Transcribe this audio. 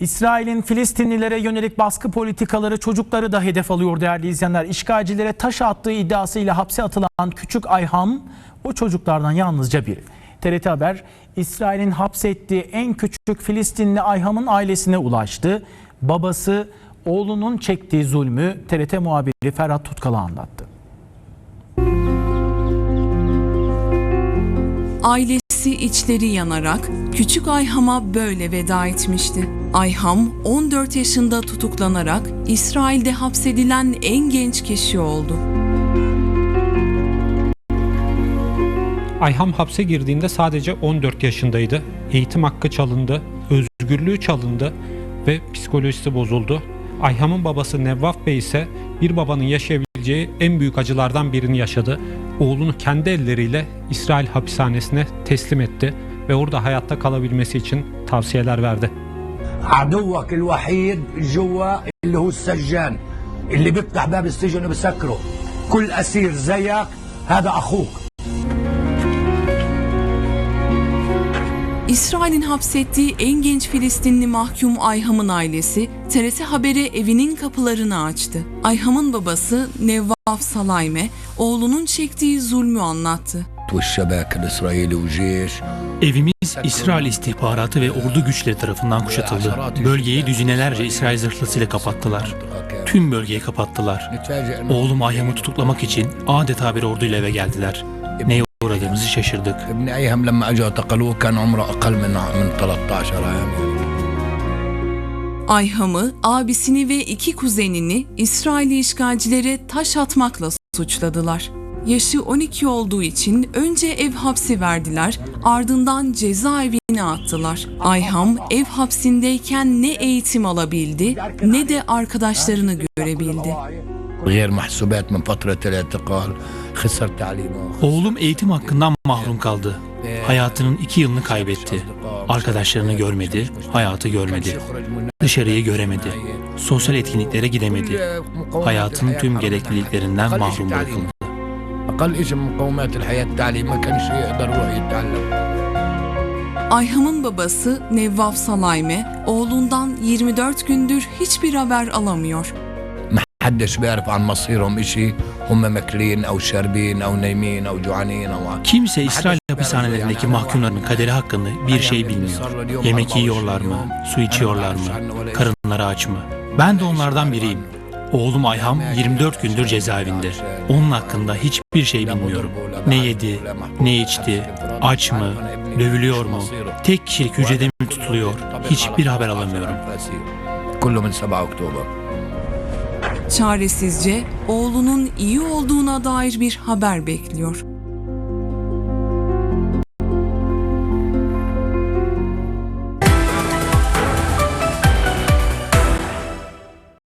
İsrail'in Filistinlilere yönelik baskı politikaları çocukları da hedef alıyor değerli izleyenler. İşgalcilere taş attığı iddiasıyla hapse atılan küçük Ayham o çocuklardan yalnızca biri. TRT Haber İsrail'in hapsettiği en küçük Filistinli Ayham'ın ailesine ulaştı. Babası oğlunun çektiği zulmü TRT muhabiri Ferhat Tutkal'a anlattı. Ailesi içleri yanarak küçük Ayham'a böyle veda etmişti. Ayham 14 yaşında tutuklanarak İsrail'de hapsedilen en genç kişi oldu. Ayham hapse girdiğinde sadece 14 yaşındaydı. Eğitim hakkı çalındı, özgürlüğü çalındı ve psikolojisi bozuldu. Ayham'ın babası Nevvaf Bey ise bir babanın yaşayabileceği en büyük acılardan birini yaşadı Oğlunu kendi elleriyle İsrail hapishanesine teslim etti ve orada hayatta kalabilmesi için tavsiyeler verdi. عدوك الوحيد جوا اللي هو السجان اللي بيفتح باب السجن وبسكره كل اسير زيك هذا اخوك İsrail'in hapsettiği en genç Filistinli mahkum Ayham'ın ailesi TRT Haber'e evinin kapılarını açtı. Ayham'ın babası Nevvaf Salayme oğlunun çektiği zulmü anlattı. Evimiz İsrail istihbaratı ve ordu güçleri tarafından kuşatıldı. Bölgeyi düzinelerce İsrail zırhlısıyla kapattılar. Tüm bölgeyi kapattılar. Oğlum Ayham'ı tutuklamak için adeta bir orduyla eve geldiler. Neye uğradığımızı şaşırdık. Ayham'ı, abisini ve iki kuzenini İsrail'i işgalcilere taş atmakla suçladılar. Yaşı 12 olduğu için önce ev hapsi verdiler, ardından cezaevine attılar. Ayham ev hapsindeyken ne eğitim alabildi ne de arkadaşlarını görebildi. Oğlum eğitim hakkından mahrum kaldı. Hayatının iki yılını kaybetti. Arkadaşlarını görmedi, hayatı görmedi. Dışarıyı göremedi sosyal etkinliklere gidemedi. Hayatın tüm gerekliliklerinden mahrum bırakıldı. Ayhan'ın babası Nevvav Salayme oğlundan 24 gündür hiçbir haber alamıyor. Kimse İsrail hapishanelerindeki mahkumların kaderi hakkında bir şey bilmiyor. Yemek yiyorlar mı, su içiyorlar mı, karınları aç mı? Ben de onlardan biriyim. Oğlum Ayham 24 gündür cezaevinde. Onun hakkında hiçbir şey bilmiyorum. Ne yedi, ne içti, aç mı, dövülüyor mu? Tek kişilik hücrede mi tutuluyor? Hiçbir haber alamıyorum. Çaresizce oğlunun iyi olduğuna dair bir haber bekliyor.